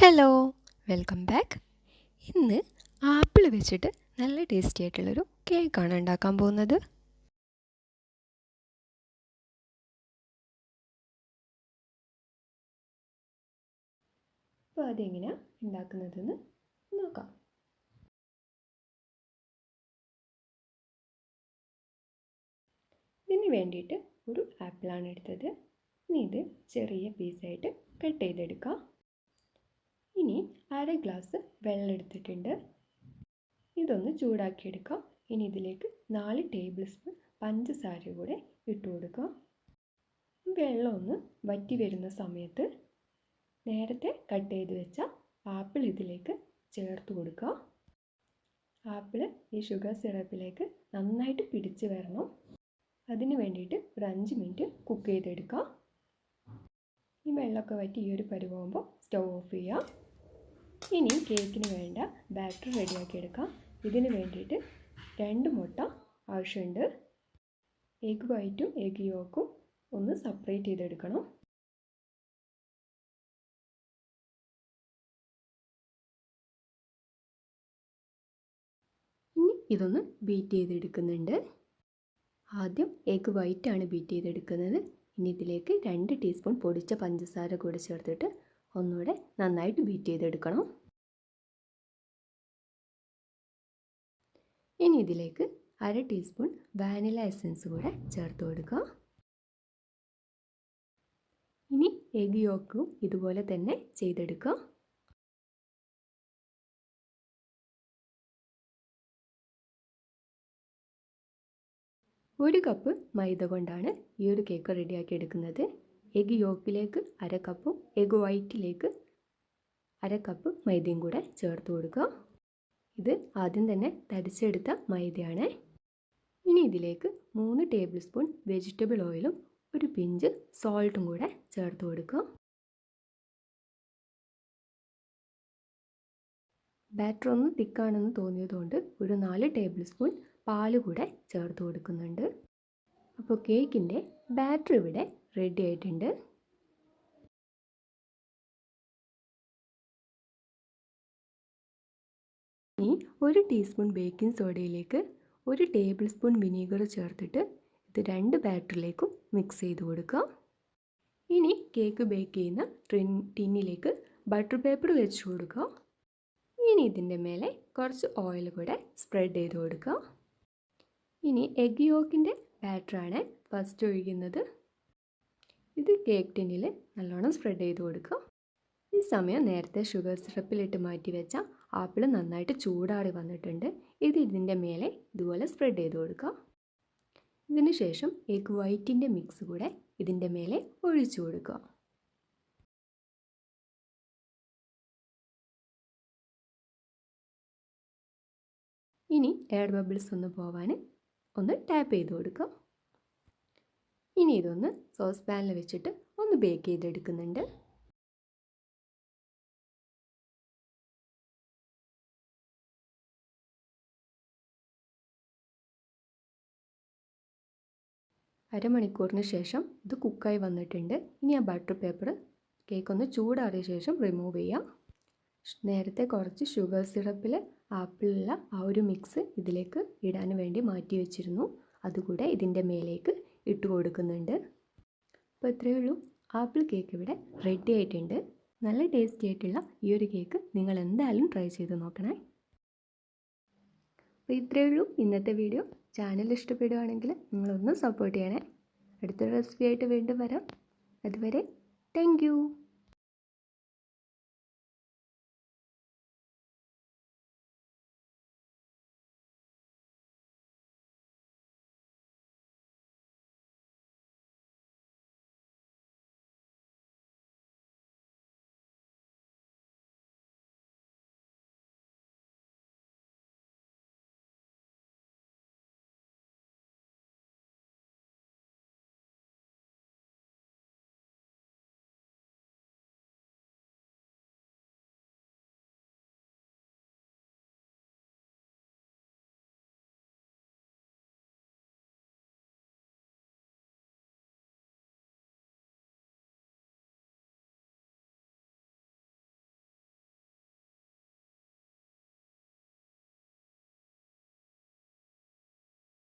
Hello welcome back ഇന്ന് apple വെച്ചിട്ട് നല്ല ടേസ്റ്റി ആയിട്ടുള്ളൊരു കേക്കാണ് ഉണ്ടാക്കാൻ പോകുന്നത്. അപ്പോൾ അതെങ്ങനെയാണ് ഉണ്ടാക്കുന്നതെന്ന് നോക്കാം. ഇതിന് വേണ്ടിയിട്ട് ഒരു ആപ്പിളാണ് എടുത്തത്. ഇനി ഇത് ചെറിയ പീസായിട്ട് കട്ട് ചെയ്തെടുക്കാം. ഇനി അര ഗ്ലാസ് വെള്ളം എടുത്തിട്ടുണ്ട്. ഇതൊന്ന് ചൂടാക്കിയെടുക്കാം. ഇനി ഇതിലേക്ക് നാല് ടേബിൾ സ്പൂൺ പഞ്ചസാര കൂടെ ഇട്ട് കൊടുക്കാം. വെള്ളം ഒന്ന് വറ്റി വരുന്ന സമയത്ത് നേരത്തെ കട്ട് ചെയ്ത് വെച്ച ആപ്പിൾ ഇതിലേക്ക് ചേർത്ത് കൊടുക്കുക ആപ്പിൾ ഈ ഷുഗർ സിറപ്പിലേക്ക് നന്നായിട്ട് പിടിച്ച് വരണം. അതിന് വേണ്ടിയിട്ട് ഒരു അഞ്ച് മിനിറ്റ് കുക്ക് ചെയ്തെടുക്കാം. ഈ വെള്ളമൊക്കെ വറ്റി ഈ ഒരു പരുവാകുമ്പോൾ സ്റ്റൗ ഓഫ് ചെയ്യാം ഇനി കേക്കിന് വേണ്ട ബാറ്റർ റെഡിയാക്കി എടുക്കാം ഇതിന് വേണ്ടിയിട്ട് രണ്ട് മുട്ട ആവശ്യമുണ്ട്. എഗ് വൈറ്റും എഗ് യോക്കും ഒന്ന് സെപ്പറേറ്റ് ചെയ്തെടുക്കണം. ഇനി ഇതൊന്ന് ബീറ്റ് ചെയ്തെടുക്കുന്നുണ്ട്. ആദ്യം എഗ് വൈറ്റാണ് ബീറ്റ് ചെയ്തെടുക്കുന്നത്. ഇനി ഇതിലേക്ക് രണ്ട് ടീസ്പൂൺ പൊടിച്ച പഞ്ചസാര കൂടി ചേർത്തിട്ട് ഒന്നുകൂടെ നന്നായിട്ട് ബീറ്റ് ചെയ്തെടുക്കണം. ഇനി ഇതിലേക്ക് അര ടീസ്പൂൺ വാനില എസൻസ് കൂടെ ചേർത്ത് കൊടുക്കുക. ഇനി എഗ് യോക്കും ഇതുപോലെ തന്നെ ചെയ്തെടുക്കുക. ഒരു കപ്പ് മൈദ കൊണ്ടാണ് ഈ ഒരു കേക്ക് റെഡിയാക്കി എടുക്കുന്നത്. എഗ് യോക്കിലേക്ക് അര കപ്പും എഗ് വൈറ്റിലേക്ക് അര കപ്പ് മൈദയും കൂടെ ചേർത്ത് കൊടുക്കുക. ഇത് ആദ്യം തന്നെ തരിച്ചെടുത്ത മൈദയാണ്. ഇനി ഇതിലേക്ക് മൂന്ന് ടേബിൾ സ്പൂൺ വെജിറ്റബിൾ ഓയിലും ഒരു പിഞ്ച് സോൾട്ടും കൂടെ ചേർത്ത് കൊടുക്കുക. ബാറ്റർ ഒന്ന് തിക്കാണെന്ന് തോന്നിയതുകൊണ്ട് ഒരു നാല് ടേബിൾ സ്പൂൺ പാൽ കൂടെ ചേർത്ത് കൊടുക്കുന്നുണ്ട്. അപ്പോൾ കേക്കിന്റെ ബാറ്റർ ഇവിടെ റെഡി ആയിട്ടുണ്ട്. ഇനി ഒരു ടീസ്പൂൺ ബേക്കിംഗ് സോഡയിലേക്ക് ഒരു ടേബിൾ സ്പൂൺ വിനീഗർ ചേർത്തിട്ട് ഇത് രണ്ട് ബാറ്ററിലേക്കും മിക്സ് ചെയ്ത് കൊടുക്കുക ഇനി കേക്ക് ബേക്ക് ചെയ്യുന്ന ടിന്നിലേക്ക് ബട്ടർ പേപ്പർ വെച്ച് കൊടുക്കുക ഇനി ഇതിന്റെ മേലെ കുറച്ച് ഓയിൽ കൂടെ സ്പ്രെഡ് ചെയ്ത് കൊടുക്കുക ഇനി എഗ് യോക്കിന്റെ ബാറ്ററാണ് ഫസ്റ്റ് ഒഴിക്കുന്നത്. ഇത് കേക്ക് ടിന്നിൽ നല്ലോണം സ്പ്രെഡ് ചെയ്ത് കൊടുക്കുക. ഈ സമയം നേരത്തെ ഷുഗർ സിറപ്പിലിട്ട് മാറ്റി വെച്ച ആപ്പിൾ നന്നായിട്ട് ചൂടാറി വന്നിട്ടുണ്ട്. ഇത് ഇതിന്റെ മേലെ ഇതുപോലെ സ്പ്രെഡ് ചെയ്ത് കൊടുക്കുക. ഇതിന് ശേഷം എഗ് വൈറ്റിന്റെ മിക്സ് കൂടെ ഇതിന്റെ മേലെ ഒഴിച്ചു കൊടുക്കുക. ഇനി എയർ ബബിൾസ് ഒന്ന് പോവാൻ ഒന്ന് ടാപ്പ് ചെയ്ത് കൊടുക്കുക. ഇനി ഇതൊന്ന് സോസ് പാനിൽ വെച്ചിട്ട് ഒന്ന് ബേക്ക് ചെയ്തെടുക്കുന്നുണ്ട്. അരമണിക്കൂറിന് ശേഷം ഇത് കുക്കായി വന്നിട്ടുണ്ട്. ഇനി ആ ബട്ടർ പേപ്പർ കേക്ക് ഒന്ന് ചൂടാറിയ ശേഷം റിമൂവ് ചെയ്യാം. നേരത്തെ കുറച്ച് ഷുഗർ സിറപ്പിൽ ആപ്പിളുള്ള ആ ഒരു മിക്സ് ഇതിലേക്ക് ഇടാൻ വേണ്ടി മാറ്റി വെച്ചിരുന്നു. അതുകൂടെ ഇതിന്റെ മേലേക്ക് ഇട്ട് കൊടുക്കുന്നുണ്ട്. അപ്പോൾ ഇത്രയേ ഉള്ളൂ. ആപ്പിൾ കേക്ക് ഇവിടെ റെഡി ആയിട്ടുണ്ട്. നല്ല ടേസ്റ്റി ആയിട്ടുള്ള ഈ ഒരു കേക്ക് നിങ്ങൾ എന്തായാലും ട്രൈ ചെയ്ത് നോക്കണേ. അപ്പോൾ ഇത്രയേ ഉള്ളൂ ഇന്നത്തെ വീഡിയോ ചാനൽ ഇഷ്ടപ്പെടുകയാണെങ്കിൽ നിങ്ങളൊന്ന് സപ്പോർട്ട് ചെയ്യണേ. അടുത്തൊരു റെസിപ്പി ആയിട്ട് വീണ്ടും വരാം. അതുവരെ താങ്ക്